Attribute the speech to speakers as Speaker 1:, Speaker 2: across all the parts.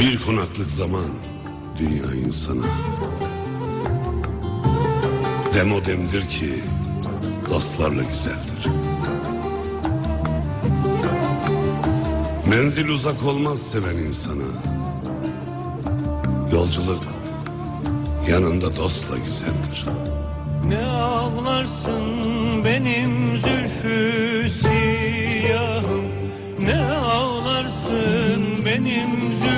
Speaker 1: Bir konaklık zaman dünya insana Demo demdir ki dostlarla güzeldir. Menzil uzak olmaz seven insana. Yolculuk yanında dostla güzeldir.
Speaker 2: Ne ağlarsın benim zülfü siyahım? Ne ağlarsın benim zülfü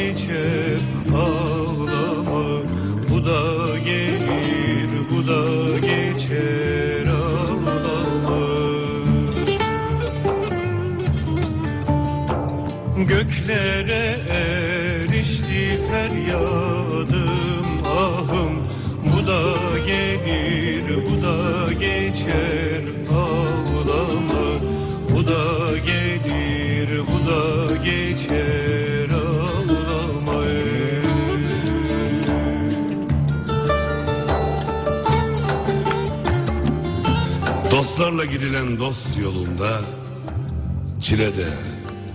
Speaker 2: Göklere erişti feryadım ahım. Bu da gelir bu da geçer ağlama. Bu da gelir bu da geçer ağlama.
Speaker 1: Dostlarla gidilen dost yolunda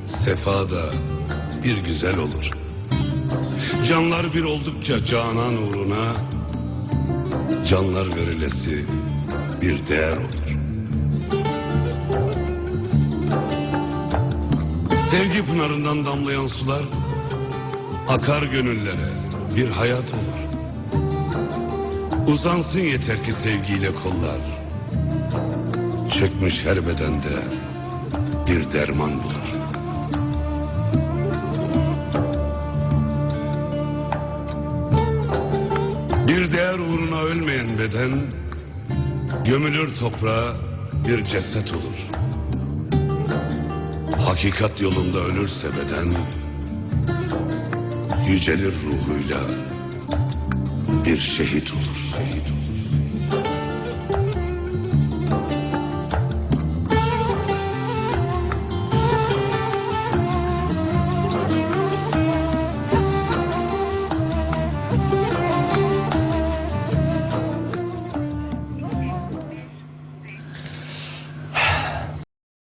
Speaker 1: Çilede, sefada bir güzel olur. Canlar bir oldukça canan uğruna Canlar verilesi bir değer olur. Sevgi pınarından damlayan sular Akar gönüllere bir hayat olur. Uzansın yeter ki sevgiyle kollar Çökmüş her bedende bir derman bulur. Bir değer uğruna ölmeyen beden gömülür toprağa bir ceset olur. Hakikat yolunda ölürse beden yücelir ruhuyla bir şehit olur. Şehit olur.